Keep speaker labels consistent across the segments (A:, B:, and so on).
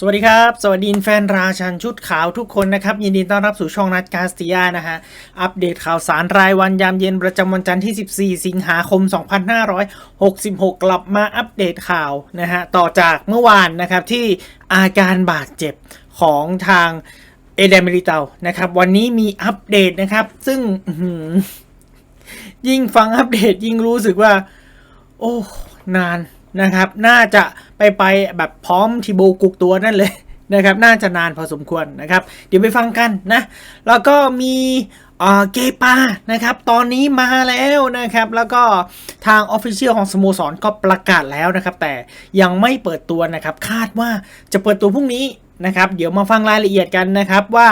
A: สวัสดีครับ สวัสดีแฟนราชันชุดขาวทุกคนนะครับ ยินดีต้อนรับสู่ช่องนัดกาสติยานะฮะ อัปเดตข่าวสารรายวันยามเย็นประจำวันจันทร์ที่ 14 สิงหาคม 2566 กลับมาอัปเดตข่าวนะฮะ ต่อจากเมื่อวานนะครับที่อาการบาดเจ็บของทางเอเดมิลิเตานะครับ วันนี้มีอัปเดตนะครับ ซึ่งยิ่งฟังอัปเดตยิ่งรู้สึกว่า โอ้ นาน นะครับ น่าจะไปไปแบบพร้อมทีโบกุกตัวนั่นเลยนะครับ น่าจะนานพอสมควรนะครับ เดี๋ยวไปฟังกันนะ แล้วก็มีเอ่อเกปานะครับ ตอนนี้มาแล้วนะครับ แล้วก็ทาง Official ของสโมสรก็ประกาศแล้วนะครับ แต่ยังไม่เปิดตัวนะครับ คาดว่าจะเปิดตัวพรุ่งนี้นะครับ เดี๋ยวมาฟังรายละเอียดกันนะครับว่า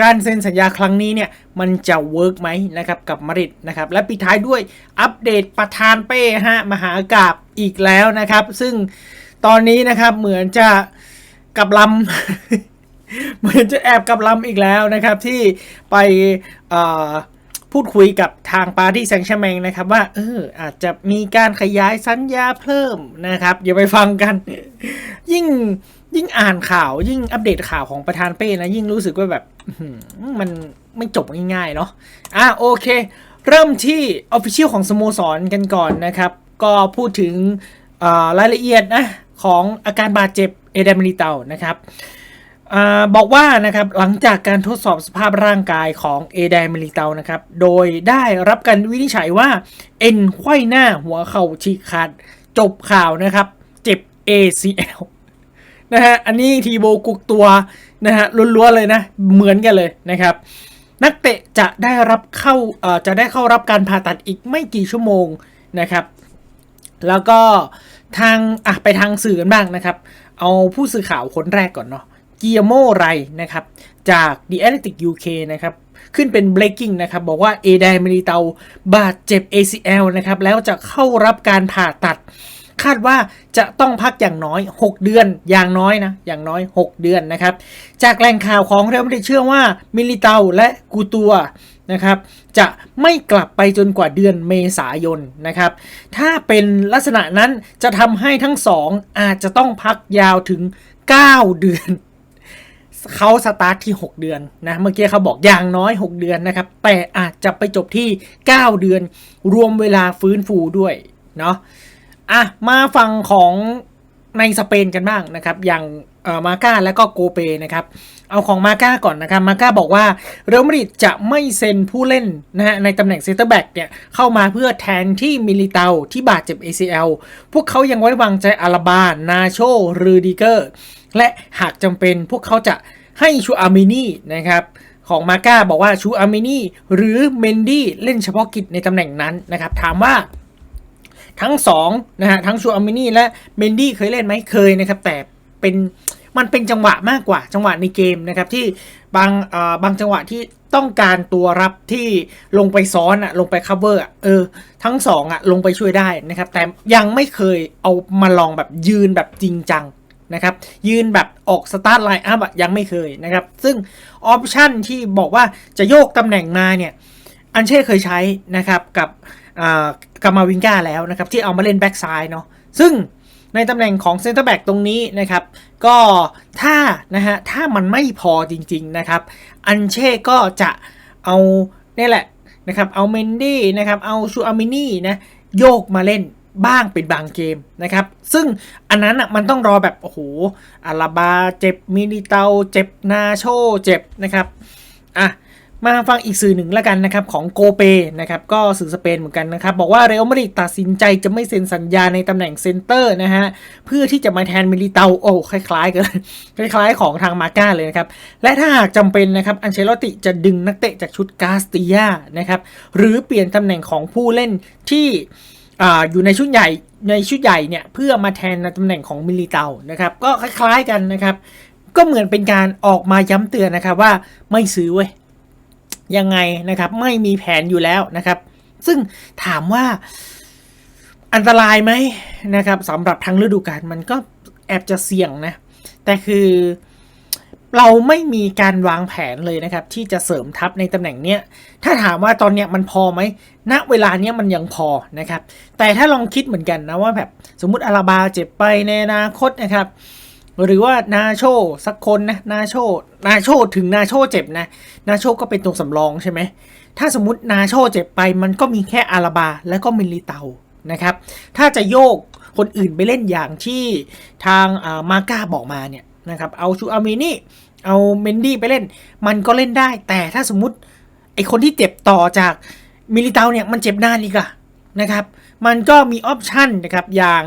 A: การเซ็นสัญญาครั้งนี้เนี่ยมันจะเวิร์กไหมนะครับกับมาริดนะครับและปิดท้ายด้วยอัปเดตประธานเป้ฮะมหากราบอีกแล้วนะครับ ซึ่งตอนนี้นะครับเหมือนจะกลับลำเหมือนจะแอบกลับลำอีกแล้วนะครับที่ไปพูดคุยกับทางปารีสแซงชแมงนะครับว่าเอออาจจะมีการขยายสัญญาเพิ่มนะครับอย่าไปฟังกัน ยิ่ง ยิ่งอ่านข่าวยิ่งอัปเดตข่าวของประธานเป้นะยิ่งรู้สึกว่าแบบมันไม่จบง่ายๆเนาะอะโอเค เริ่มที่ Official ของสโมสรกันก่อนนะครับ ก็พูดถึงรายละเอียดนะของอาการบาดเจ็บเอเดมิลิเตานะครับอบอกว่านะครับหลังจากการทดสอบสภาพร่างกายของเอเดมิลิเตานะครับ โดยได้รับการวินิจฉัยว่า เอ็นไขว้หน้าหัวเข่าฉีกขาดจบข่าวนะครับ เจ็บ ACL นะฮะอันนี้ทีโบกุกตัวนะฮะล้วนๆเลยนะ เหมือนกันเลยนะครับ นักเตะจะได้รับเข้าเอ่อจะได้เข้ารับการผ่าตัดอีกไม่กี่ชั่วโมงนะครับ แล้วก็ทางอะไปทางสื่อกันบ้างนะครับ เอาผู้สื่อข่าวคนแรกก่อนเนาะเกียโมไรนะครับ จาก The Athletic UK นะครับ ขึ้นเป็น breaking นะครับ บอกว่าเอไดมิลิเตาบาดเจ็บ ACL นะครับ แล้วจะเข้ารับการผ่าตัด คาดว่าจะต้องพักอย่างน้อย 6 เดือนอย่างน้อยนะอย่างน้อย 6 เดือนนะครับ จากแหล่งข่าวของเรอัลมาดริดเชื่อว่ามิลิเตาและกูตัวนะครับจะไม่กลับไปจนกว่าเดือนเมษายนนะครับ ถ้าเป็นลักษณะนั้นจะทำให้ทั้งสองอาจจะต้องพักยาวถึง 9 เดือนเขาสตาร์ทที่ 6 เดือนนะเมื่อกี้เขาบอกอย่างน้อย 6 เดือนนะครับ แต่อาจจะไปจบที่ 9 เดือน รวมเวลาฟื้นฟูด้วยเนาะ อะมาฝั่งของในสเปนกันบ้างนะครับ อย่างเอ่อมาก้าและก็โกเปนะครับ เอาของมาก้าก่อนนะครับ มาก้าบอกว่าเรอัลมาดริดจะไม่เซ็นผู้เล่นนะฮะในตำแหน่งเซนเตอร์แบ็กเนี่ยเข้ามาเพื่อแทนที่มิลิเตาที่บาดเจ็บ ACL พวกเขายังไว้วางใจอาราบา นาโชรูดิเกอร์ และหากจำเป็นพวกเขาจะให้ชูอามินีนะครับของมาก้าบอกว่าชูอามินีหรือเมนดี้เล่นเฉพาะกิจในตำแหน่งนั้นนะครับถามว่า ทั้งสองนะฮะทั้งชูอามินีและเมนดี้เคยเล่นไหมเคยนะครับ แต่เป็นมันเป็นจังหวะมากกว่าจังหวะในเกมนะครับที่บางเอ่อบางจังหวะที่ต้องการตัวรับที่ลงไปซ้อนอะลงไป cover อะเออ ทั้งสองอะลงไปช่วยได้นะครับ แต่ยังไม่เคยเอามาลองแบบยืนแบบจริงจังนะครับ ยืนแบบออกสตาร์ทไลน์อัพอะยังไม่เคยนะครับ ซึ่งออปชันที่บอกว่าจะโยกตำแหน่งมาเนี่ย อันเช่เคยใช้นะครับกับ กามาวิงกาแล้วนะครับที่เอามาเล่นแบ็กซ้ายเนาะซึ่งในตำแหน่งของเซนเตอร์แบ็กตรงนี้นะครับ ก็ถ้านะฮะถ้ามันไม่พอจริงๆนะครับ อันเช่ก็จะเอาเนี่ยแหละนะครับเอาเมนดี้นะครับเอาชูอามินี่นะโยกมาเล่นบ้างเป็นบางเกมนะครับ ซึ่งอันนั้นอะมันต้องรอแบบโอ้โหอาราบาเจ็บมิลิเตาเจ็บนาโชเจ็บนะครับอะ มาฟังอีกสื่อหนึ่งแล้วกันนะครับของโกเปนะครับก็สื่อสเปนเหมือนกันนะครับบอกว่าเรอัลมาดริดตัดสินใจจะไม่เซ็นสัญญาในตำแหน่งเซนเตอร์นะฮะเพื่อที่จะมาแทนมิลิเตาโอ้คล้ายๆกันคล้ายๆของทางมาก้าเลยนะครับและถ้าหากจำเป็นนะครับอันเชลติจะดึงนักเตะจากชุดกาสติยานะครับหรือเปลี่ยนตำแหน่งของผู้เล่นที่อ่าอยู่ในชุดใหญ่ในชุดใหญ่เนี่ยเพื่อมาแทนในตำแหน่งของมิลิเตานะครับก็คล้ายๆกันนะครับก็เหมือนเป็นการออกมาย้ำเตือนนะครับว่าไม่ซื้อเว้ย ยังไงนะครับ ไม่มีแผนอยู่แล้วนะครับ ซึ่งถามว่าอันตรายไหมนะครับสำหรับทั้งฤดูกาลมันก็แอบจะเสี่ยงนะ แต่คือเราไม่มีการวางแผนเลยนะครับ ที่จะเสริมทัพในตำแหน่งเนี้ยถ้าถามว่าตอนเนี้ยมันพอไหมณเวลาเนี้ยมันยังพอนะครับ แต่ถ้าลองคิดเหมือนกันนะว่าแบบสมมติอาราบาเจ็บไปในอนาคตนะครับ หรือว่านาโชสักคนนะนาโชนาโชถึงนาโชเจ็บนะนาโชก็เป็นตัวสำรองใช่ไหมถ้าสมมตินาโชเจ็บไปมันก็มีแค่อาราบาแล้วก็มิลิเตานะครับ ถ้าจะโยกคนอื่นไปเล่นอย่างที่ทางามาก้าบอกมาเนี่ยนะครับเอาชูอามินี่เอาเมนดี้ไปเล่น มันก็เล่นได้ แต่ถ้าสมมติไอคนที่เจ็บต่อจากมิลิเตาเนี่ยมันเจ็บนานอีกอะนะครับ มันก็มีออปชันนะครับอย่าง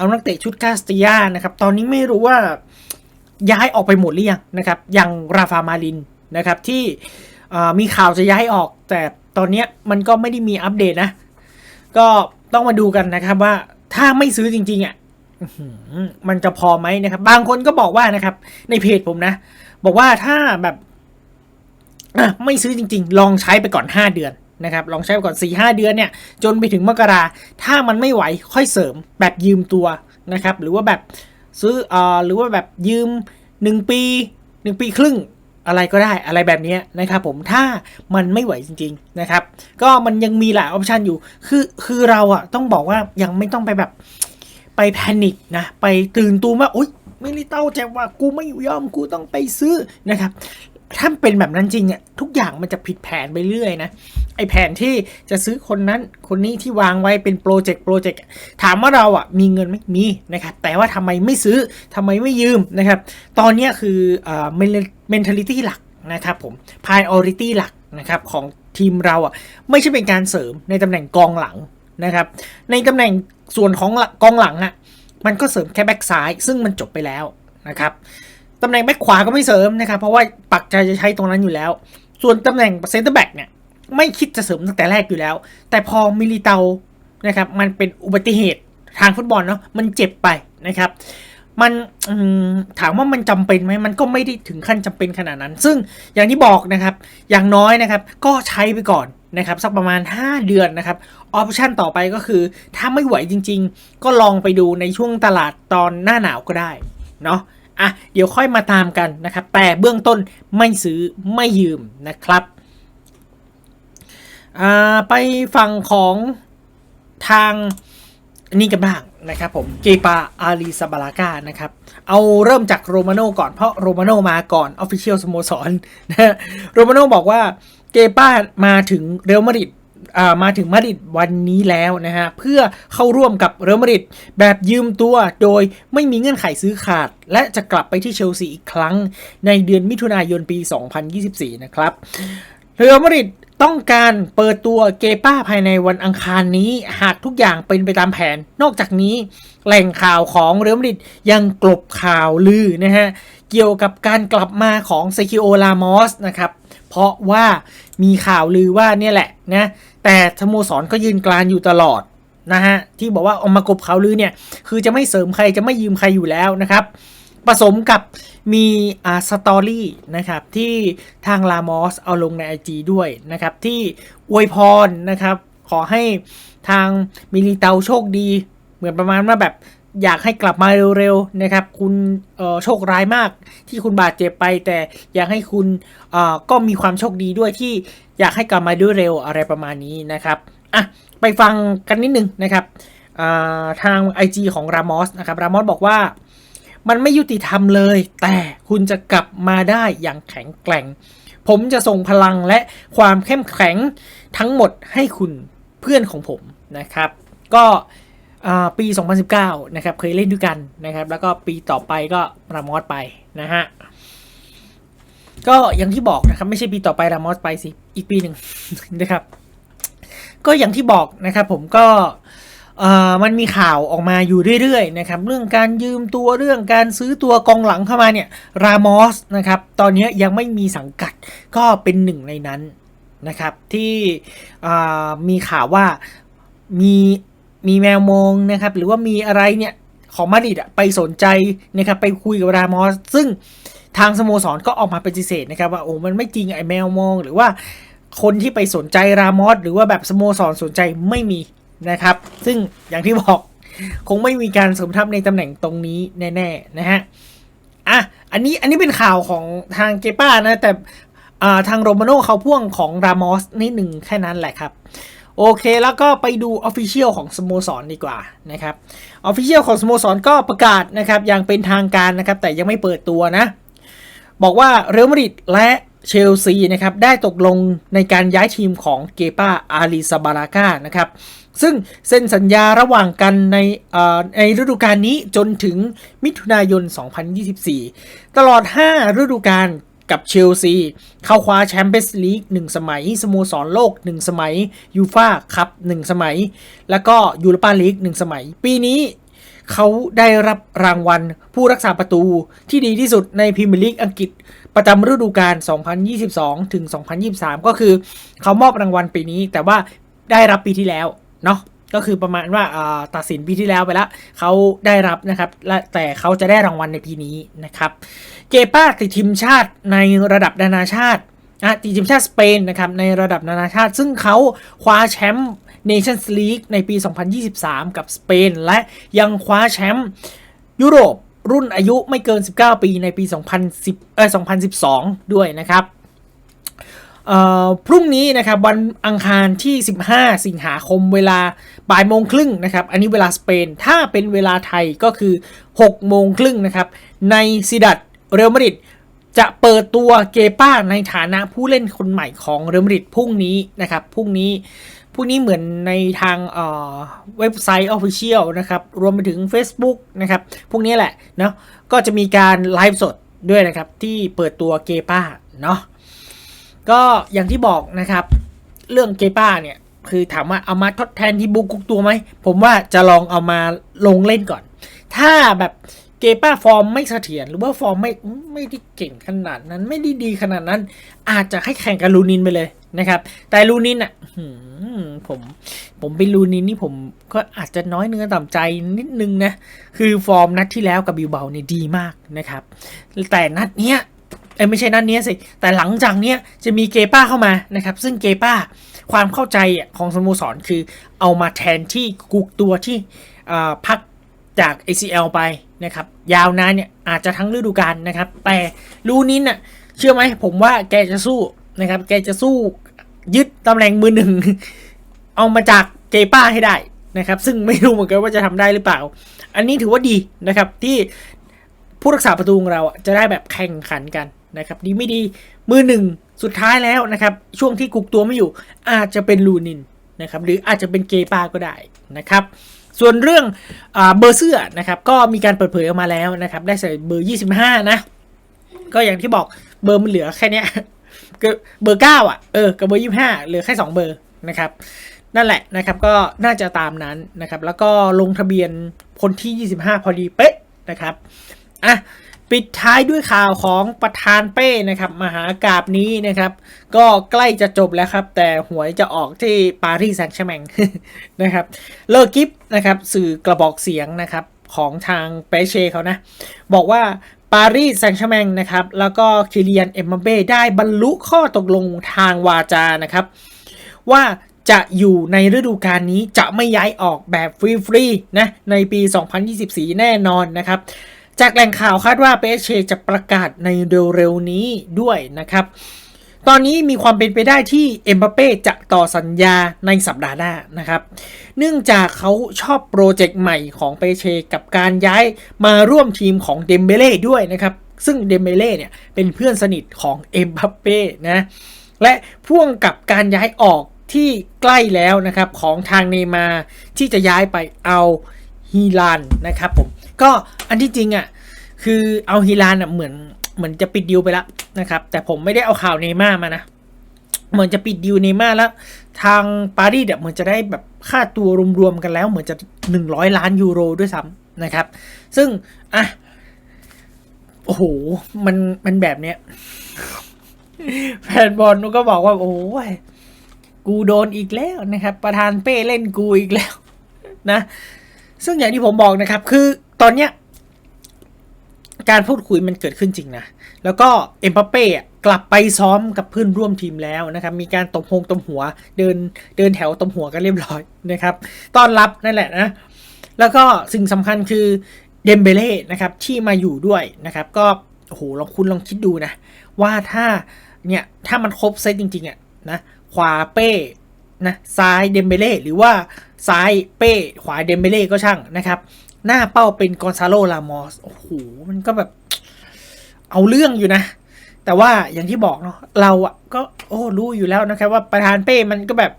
A: เอานักเตะชุดคาสติยานะครับ ตอนนี้ไม่รู้ว่าย้ายออกไปหมดหรือยังนะครับ อย่างราฟามาลินนะครับที่มีข่าวจะย้ายออก แต่ตอนนี้มันก็ไม่ได้มีอัปเดตนะ ก็ต้องมาดูกันนะครับว่าถ้าไม่ซื้อจริงๆอะมันจะพอไหมนะครับ บางคนก็บอกว่านะครับ ในเพจผมนะ บอกว่าถ้าแบบไม่ซื้อจริง ๆ ลองใช้ไปก่อน 5 เดือน นะครับลองใช้ไปก่อน4ีหเดือนเนี่ยจนไปถึงมกราถ้ามันไม่ไหวค่อยเสริมแบบยืมตัวนะครับหรือว่าแบบซื้อเอ่อหรือว่าแบบยืม 1 ปี 1 ปีครึ่งอะไรก็ได้อะไรแบบนี้นะครับผมถ้ามันไม่ไหวจริง ๆนะครับ ก็มันยังมีหลายออปชันอยู่คือคือเราอะต้องบอกว่ายังไม่ต้องไปแบบไปแพนิคนะไปตื่นตูมว่าอุ๊ยไม่ได้เต้าแจว่ากูไม่ยอมกูต้องไปซื้อนะครับ ถ้าเป็นแบบนั้นจริงอะทุกอย่างมันจะผิดแผนไปเรื่อยนะไอแผนที่จะซื้อคนนั้นคนนี้ที่วางไว้เป็นโปรเจกต์โปรเจกต์ถามว่าเราอะมีเงินไหมมีนะครับแต่ว่าทำไมไม่ซื้อทำไมไม่ยืมนะครับ ตอนนี้คือเอ่าเมนเทลิตี้หลักนะครับผม priority หลักนะครับของทีมเราอะไม่ใช่เป็นการเสริมในตำแหน่งกองหลังนะครับ ในตำแหน่งส่วนของกองหลังอะมันก็เสริมแค่แบ็กซ้าย ซึ่งมันจบไปแล้วนะครับ ตำแหน่งแบ็คขวาก็ไม่เสริมนะครับ เพราะว่าปักใจจะใช้ตรงนั้นอยู่แล้ว ส่วนตำแหน่งเซนเตอร์แบ็กเนี่ยไม่คิดจะเสริมตั้งแต่แรกอยู่แล้ว แต่พอมิลิเตานะครับมันเป็นอุบัติเหตุทางฟุตบอลเนาะมันเจ็บไปนะครับ มันถามว่ามันจำเป็นไหมมันก็ไม่ได้ถึงขั้นจำเป็นขนาดนั้น ซึ่งอย่างที่บอกนะครับ อย่างน้อยนะครับ ก็ใช้ไปก่อนนะครับ สักประมาณ 5 เดือนนะครับออปชันต่อไปก็คือ ถ้าไม่ไหวจริง ๆ ก็ลองไปดูในช่วงตลาดตอนหน้าหนาวก็ได้เนาะ อะเดี๋ยวค่อยมาตามกันนะครับ แต่เบื้องต้นไม่ซื้อไม่ยืมนะครับอ่าไปฝั่งของทางนี่กันบ้างนะครับผมเกปาอารีซาบาลากานะครับเอาเริ่มจากโรมาโน่ก่อนเพราะโรมาโน่มาก่อนออฟฟิเชียลสโมสรนะโรมาโน่บอกว่าเกปามาถึงเรอัลมาดริด มาถึงมาดริดวันนี้แล้วนะฮะ เพื่อเข้าร่วมกับเรอัลมาดริดแบบยืมตัวโดยไม่มีเงื่อนไขซื้อขาด และจะกลับไปที่เชลซีอีกครั้งในเดือนมิถุนายนปี 2024 นะครับเรอัลมาดริดต้องการเปิดตัวเกป้าภายในวันอังคารนี้หากทุกอย่างเป็นไปตามแผน นอกจากนี้แหล่งข่าวของเรอัลมาดริดยังกลบข่าวลือนะฮะ เกี่ยวกับการกลับมาของเซคิโอลามอสนะครับ เพราะว่ามีข่าวลือว่าเนี่ยแหละนะ แต่สโมสรก็ยืนกลานอยู่ตลอดนะฮะที่บอกว่าออกมากบเขาลือเนี่ยคือจะไม่เสริมใครจะไม่ยืมใครอยู่แล้วนะครับ ผสมกับมีอ่าสตอรี่นะครับที่ทางลามอสเอาลงใน IG ด้วยนะครับที่อวยพรนะครับขอให้ทางมิลิเตาโชคดี เหมือนประมาณว่าแบบ อยากให้กลับมาเร็วๆนะครับ คุณโชคร้ายมากที่คุณบาดเจ็บไป แต่อยากให้คุณก็มีความโชคดีด้วยที่อยากให้กลับมาด้วยเร็วอะไรประมาณนี้นะครับอะไปฟังกันนิดนึงนะครับทาง IG ของรามอสนะครับรามอสบอกว่ามันไม่ยุติธรรมเลย แต่คุณจะกลับมาได้อย่างแข็งแกร่ง ผมจะส่งพลังและความเข้มแข็งทั้งหมดให้คุณเพื่อนของผมนะครับ ก็ ปี 2019 นะครับ เคยเล่นด้วยกันนะครับ แล้วก็ปีต่อไปก็รามอสไปนะฮะ ก็อย่างที่บอกนะครับ ไม่ใช่ปีต่อไปรามอสไปสิ อีกปีหนึ่งนะครับ ก็อย่างที่บอกนะครับ ผมก็มันมีข่าวออกมาอยู่เรื่อยๆนะครับเรื่องการยืมตัวเรื่องการซื้อตัวกองหลังเข้ามาเนี่ยรามอสนะครับตอนนี้ยังไม่มีสังกัดก็เป็นหนึ่งในนั้นนะครับที่มีข่าวว่ามี มีแมวมองนะครับ หรือว่ามีอะไรเนี่ยของมาดริดไปสนใจนะครับไปคุยกับรามอสซึ่งทางสโมสรก็ออกมาปฏิเสธนะครับว่าโอ้มันไม่จริงไอ้แมวมองหรือว่าคนที่ไปสนใจรามอสหรือว่าแบบสโมสรสนใจไม่มีนะครับ ซึ่งอย่างที่บอกคงไม่มีการสมทับในตำแหน่งตรงนี้แน่ๆนะฮะอะอันนี้อันนี้เป็นข่าวของทางเกป้านะแต่ทางโรมาโนเขาพ่วงของรามอสนิดหนึ่งแค่นั้นแหละครับ โอเคแล้วก็ไปดู Official ของสโมสรดีกว่านะครับ Official ของสโมสรก็ประกาศนะครับอย่างเป็นทางการนะครับ แต่ยังไม่เปิดตัวนะ บอกว่าเรอัลมาดริดและเชลซีนะครับได้ตกลงในการย้ายทีมของเกปาอาริซาบาราก้านะครับซึ่งเซ็นสัญญาระหว่างกันในในฤดูกาลนี้จนถึงมิถุนายน 2024 ตลอด 5 ฤดูกาล กับเชลซี เข้าคว้าแชมเปี้ยนส์ลีก1สมัย สโมสรโลก1สมัยยูฟาคัพ1สมัย แล้วก็ยูโรปาลีก1สมัย ปีนี้เขาได้รับรางวัลผู้รักษาประตูที่ดีที่สุดในพรีเมียร์ลีกอังกฤษ ประจำฤดูกาล 2022 ถึง 2023 ก็คือเขามอบรางวัลปีนี้ แต่ว่าได้รับปีที่แล้วเนาะ ก็คือประมาณว่าตัดสินปีที่แล้วไปแล้วเขาได้รับนะครับและแต่เขาจะได้รางวัลในปีนี้นะครับเกป้าติดทีมชาติในระดับนานาชาติอะติดทีมชาติสเปนนะครับในระดับนานาชาติ ซึ่งเขาคว้าแชมป์เนชั่นส์ลีกในปี 2023 กับสเปน และยังคว้าแชมป์ยุโรปรุ่นอายุไม่เกิน 19 ปีในปี 2010เออ2012 ด้วยนะครับ พรุ่งนี้นะครับวันอังคารที่ 15 สิงหาคมเวลาบ่ายโมงครึ่งนะครับ อันนี้เวลาสเปน ถ้าเป็นเวลาไทยก็คือ6โมงครึ่งนะครับ ในซิดัตเรอัลมาดริดจะเปิดตัวเกป้าในฐานะผู้เล่นคนใหม่ของเรอัลมาดริดพรุ่งนี้นะครับพรุ่งนี้พรุ่งนี้เหมือนในทางเว็บไซต์ Official นะครับรวมไปถึง Facebook นะครับพวกนี้แหละเนาะก็จะมีการไลฟ์สดด้วยนะครับที่เปิดตัวเกป้าเนาะ ก็อย่างที่บอกนะครับ เรื่องเกป้าเนี่ย คือถามว่าเอามาทดแทนที่บุกุกตัวไหม ผมว่าจะลองเอามาลงเล่นก่อน ถ้าแบบเกป้าฟอร์มไม่เสถียรหรือว่าฟอร์มไม่ไม่ได้เก่งขนาดนั้นไม่ได้ดีขนาดนั้น อาจจะให้แข่งกับลูนินไปเลยนะครับ แต่ลูนินอะผมผมเป็นลูนินนี่ผมก็อาจจะน้อยเนื้อต่ำใจนิดนึงนะ คือฟอร์มนัดที่แล้วกับบิวเบาเนี่ยดีมากนะครับ แต่นัดเนี้ย อ้ไม่ใช่นัดเนี้ยสิ แต่หลังจากเนี้ยจะมีเกป้าเข้ามานะครับ ซึ่งเกป้าความเข้าใจของสโมสรคือเอามาแทนที่กุกตัวที่พักจาก ACL ไปนะครับ ยาวนานเนี่ยอาจจะทั้งฤดูกาลนะครับ แต่ลูนินอะเชื่อไหมผมว่าแกจะสู้นะครับ แกจะสู้ยึดตำแหน่งมือหนึ่ง เอามาจากเกป้าให้ได้นะครับ ซึ่งไม่รู้เหมือนกันว่าจะทำได้หรือเปล่า อันนี้ถือว่าดีนะครับที่ผู้รักษาประตูของเราจะได้แบบแข่งขันกัน นะครับดีไม่ดีมือหนึ่งสุดท้ายแล้วนะครับ ช่วงที่กุกตัวไม่อยู่ อาจจะเป็นลูนินนะครับหรืออาจจะเป็นเกปาก็ได้นะครับ ส่วนเรื่องอเบอร์เสื้อนะครับ ก็มีการเปิดเผยออกมาแล้วนะครับ ได้ใส่เบอร์ 25 นะ ก็อย่างที่บอกเบอร์มันเหลือแค่เนี้ยก็เบอร์ 9 อะเออกับเบอร์ 25 เหลือแค่ 2 เบอร์นะครับนั่นแหละนะครับก็น่าจะตามนั้นนะครับ แล้วก็ลงทะเบียนคนที่ 25 พอดีเป๊ะนะครับอะ ปิดท้ายด้วยข่าวของประธานเป้นะครับมหากาบนี้นะครับ ก็ใกล้จะจบแล้วครับ แต่หวยจะออกที่ปารีสแซงต์แชร์แมงนะครับเลอกิฟนะครับสื่อกระบอกเสียงนะครับของทางเปเชเขานะ บอกว่าปารีสแซงต์แชร์แมงนะครับ แล้วก็คิเลียนเอ็มบัปเป้ได้บรรลุข้อตกลงทางวาจานะครับ ว่าจะอยู่ในฤดูกาลนี้จะไม่ย้ายออกแบบฟรีๆนะในปี 2024 แน่นอนนะครับ จากแหล่งข่าวคาดว่าเปเชจะประกาศในเร็วๆนี้ด้วยนะครับ ตอนนี้มีความเป็นไปได้ที่เอ็มบัปเป้จะต่อสัญญาในสัปดาห์หน้านะครับ เนื่องจากเขาชอบโปรเจกต์ใหม่ของเปเชกับการย้ายมาร่วมทีมของเดมเบเล่ด้วยนะครับ ซึ่งเดมเบเล่เนี่ยเป็นเพื่อนสนิทของเอ็มบัปเป้นะ และพ่วงกับการย้ายออกที่ใกล้แล้วนะครับของทางเนมาร์ที่จะย้ายไปเอาฮีลานนะครับผม ก็อันที่จริงอะคือเอาฮีลานอะเหมือนเหมือนจะปิดดิวไปแล้วนะครับ แต่ผมไม่ได้เอาข่าวเนย์มามานะเหมือนจะปิดดิวเนย์มาแล้ว ทางปารีสเนี่ยเหมือนจะได้แบบค่าตัวรวมๆกันแล้ว เหมือนจะ 100 ล้านยูโรด้วยซ้ำนะครับ ซึ่งอะโอ้โหมันมันแบบเนี้ยแฟนบอลก็บอกว่า โอ้ยกูโดนอีกแล้วนะครับ ประธานเป้เล่นกูอีกแล้ว นะ ซึ่งอย่างที่ผมบอกนะครับ คือตอนเนี้ยการพูดคุยมันเกิดขึ้นจริงนะ แล้วก็เอ็มบัปเป้กลับไปซ้อมกับเพื่อนร่วมทีมแล้วนะครับ มีการตบหงตบหัว เดินเดินแถวตบหัวกันเรียบร้อยนะครับ ต้อนรับนั่นแหละนะ แล้วก็สิ่งสำคัญคือเดมเบเล่นะครับที่มาอยู่ด้วยนะครับ ก็โอ้โหลองคุณลองคิดดูนะ ว่าถ้าเนี่ยถ้ามันครบเซตจริงๆอะนะขวาเป้ นะซ้ายเดมเบเล่หรือว่าซ้ายเป้ขวาเดมเบเล่ก็ช่างนะครับ หน้าเป้าเป็นกอนซาโลลามอสโอ้โหมันก็แบบ เอาเรื่องอยู่นะ แต่ว่าอย่างที่บอกเนาะเราอะก็โอ้รู้อยู่แล้วนะครับ ว่าประธานเป้มันก็แบบ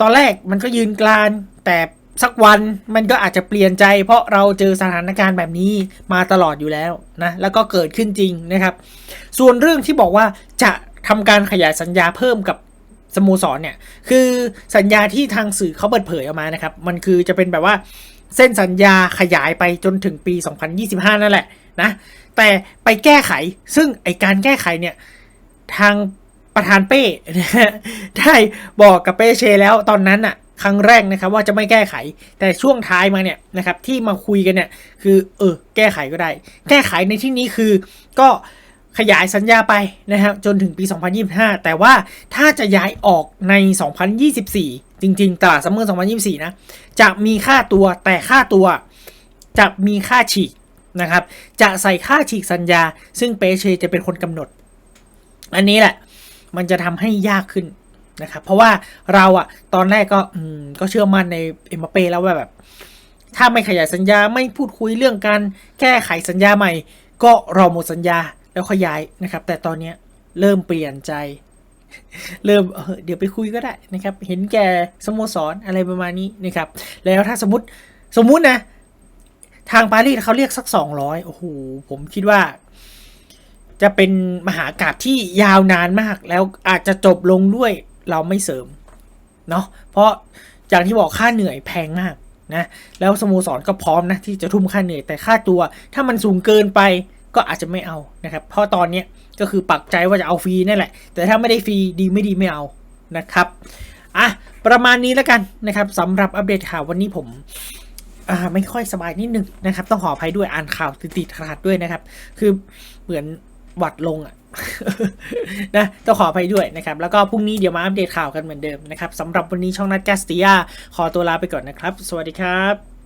A: ตอนแรกมันก็ยืนกลานแต่สักวันมันก็อาจจะเปลี่ยนใจ เพราะเราเจอสถานการณ์แบบนี้มาตลอดอยู่แล้วนะแล้วก็เกิดขึ้นจริงนะครับ ส่วนเรื่องที่บอกว่าจะทำการขยายสัญญาเพิ่มกับ สโมสรเนี่ยคือสัญญาที่ทางสื่อเขาเปิดเผยออกมานะครับ มันคือจะเป็นแบบว่าเส้นสัญญาขยายไปจนถึงปี 2025 นั่นแหละนะแต่ไปแก้ไขซึ่งไอการแก้ไขเนี่ยทางประธานเป้ได้บอกกับเป้เชแล้วตอนนั้นอะครั้งแรกนะครับว่าจะไม่แก้ไขแต่ช่วงท้ายมาเนี่ยนะครับที่มาคุยกันเนี่ยคือเออแก้ไขก็ได้ แก้ไขในที่นี้คือก็ ขยายสัญญาไปนะครับจนถึงปี 2025 แต่ว่าถ้าจะย้ายออกใน 2024 จริงๆ ตลาดซัมเมอร์ 2024 นะ จะมีค่าตัวแต่ค่าตัวจะมีค่าฉีกนะครับ จะใส่ค่าฉีกสัญญา ซึ่งเปเชจะเป็นคนกำหนด อันนี้แหละ มันจะทำให้ยากขึ้นนะครับ เพราะว่าเราอะตอนแรกก็ก็เชื่อมั่นในเอ็มบัปเปแล้วว่าแบบ ถ้าไม่ขยายสัญญาไม่พูดคุยเรื่องการแก้ไขสัญญาใหม่ ก็รอหมดสัญญา แล้วค่อยย้ายนะครับ แต่ตอนเนี้ยเริ่มเปลี่ยนใจ เริ่มเออเดี๋ยวไปคุยก็ได้นะครับ เห็นแก่สโมสรอะไรประมาณนี้นะครับ แล้วถ้าสมมติสมมุตินะ ทางปารีสเขาเรียกสักสองร้อยโอ้โหผมคิดว่า จะเป็นมหากาบที่ยาวนานมาก แล้วอาจจะจบลงด้วยเราไม่เสริมเนาะเพราะอย่างที่บอกค่าเหนื่อยแพงมากนะแล้วสโมสรก็พร้อมนะที่จะทุ่มค่าเหนื่อยแต่ค่าตัว ถ้ามันสูงเกินไป ก็อาจจะไม่เอานะครับ เพราะตอนเนี้ยก็คือปักใจว่าจะเอาฟรีนั่นแหละ แต่ถ้าไม่ได้ฟรีดีไม่ดีไม่เอานะครับอะประมาณนี้แล้วกันนะครับสำหรับอัปเดตข่าววันนี้ผมอ่าไม่ค่อยสบายนิดนึงนะครับ ต้องขออภัยด้วยอ่านข่าวติดๆขาดด้วยนะครับ คือเหมือนหวัดลงอะนะต้องขออภัยด้วยนะครับ แล้วก็พรุ่งนี้เดี๋ยวมาอัปเดตข่าวกันเหมือนเดิมนะครับสำหรับวันนี้ช่องนัดแกสติยาขอตัวลาไปก่อนนะครับ สวัสดีครับ